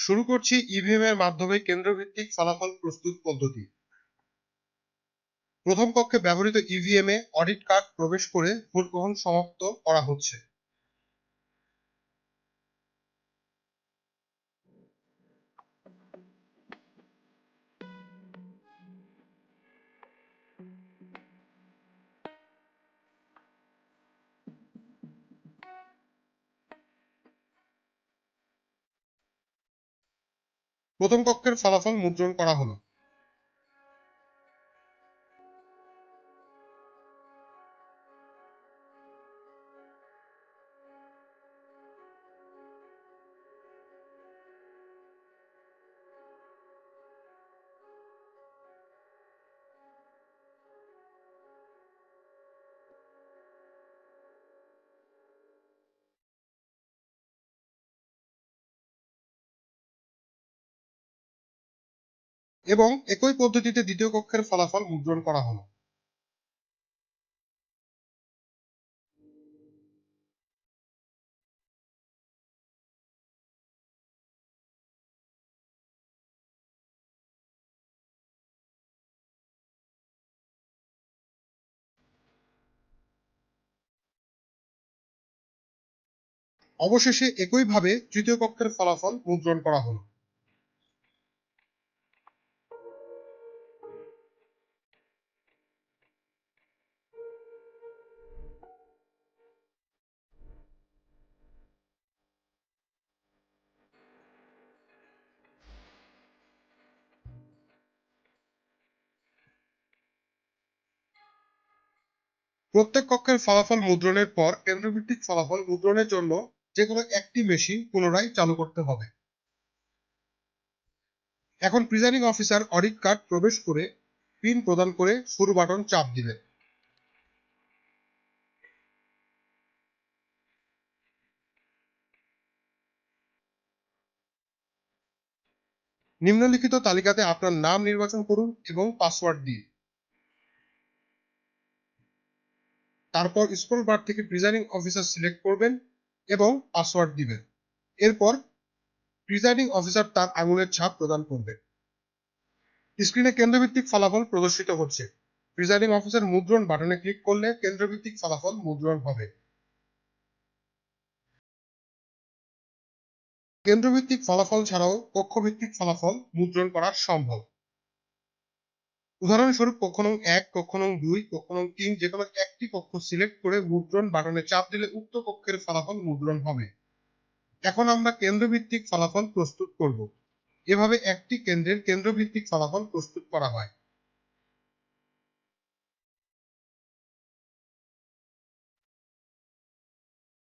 শুরু করছি ইভিএম এর মাধ্যমে কেন্দ্রভিত্তিক ফলাফল প্রস্তুত পদ্ধতি। প্রথম কক্ষে ব্যবহৃত ইভিএম এ অডিট কার্ড প্রবেশ করে ভোট গ্রহণ সমাপ্ত করা হচ্ছে। প্রথম কক্ষের ফলাফল মুদ্রণ করা হলো। এবং একই পদ্ধতিতে দ্বিতীয় কক্ষের ফলাফল মুদ্রণ করা হলো। অবশেষে একইভাবে তৃতীয় কক্ষের ফলাফল মুদ্রণ করা হলো। প্রত্যেক কক্ষের ফলাফল মুদ্রণের পর কেন্দ্রভিত্তিক ফলাফল মুদ্রণের জন্য যে কোনো একটি মেশিন পুনরায় চালু করতে হবে। এখন প্রিজাইডিং অফিসার অডিট কার্ড প্রবেশ করে পিন প্রদান করে শুরু বাটন চাপ দিবে নিম্নলিখিত তালিকাতে আপনার নাম নির্বাচন করুন এবং পাসওয়ার্ড দিয়ে। তারপর স্ক্রল বার থেকে প্রিজাইডিং অফিসার সিলেক্ট করবেন এবং পাসওয়ার্ড দিবেন। এরপর প্রিজাইডিং অফিসার তার আঙুলের ছাপ প্রদান করবে। স্ক্রিনে কেন্দ্রভিত্তিক ফলাফল প্রদর্শিত হচ্ছে। প্রিজাইডিং অফিসার মুদ্রণ বাটনে ক্লিক করলে কেন্দ্রভিত্তিক ফলাফল মুদ্রণ হবে। কেন্দ্রভিত্তিক ফলাফল ছাড়াও কক্ষভিত্তিক ফলাফল মুদ্রণ করা সম্ভব। উদাহরণস্বরূপ কখনো এক কখনো দুই কখনো তিন, যে কোনো একটি কক্ষ সিলেক্ট করে মুদ্রণ বাটনে চাপ দিলে উক্ত কক্ষের ফলাফল মুদ্রণ হবে। এখন আমরা কেন্দ্রভিত্তিক ফলাফল প্রস্তুত করব। এভাবে একটি কেন্দ্রের কেন্দ্রভিত্তিক ফলাফল প্রস্তুত করা হয়।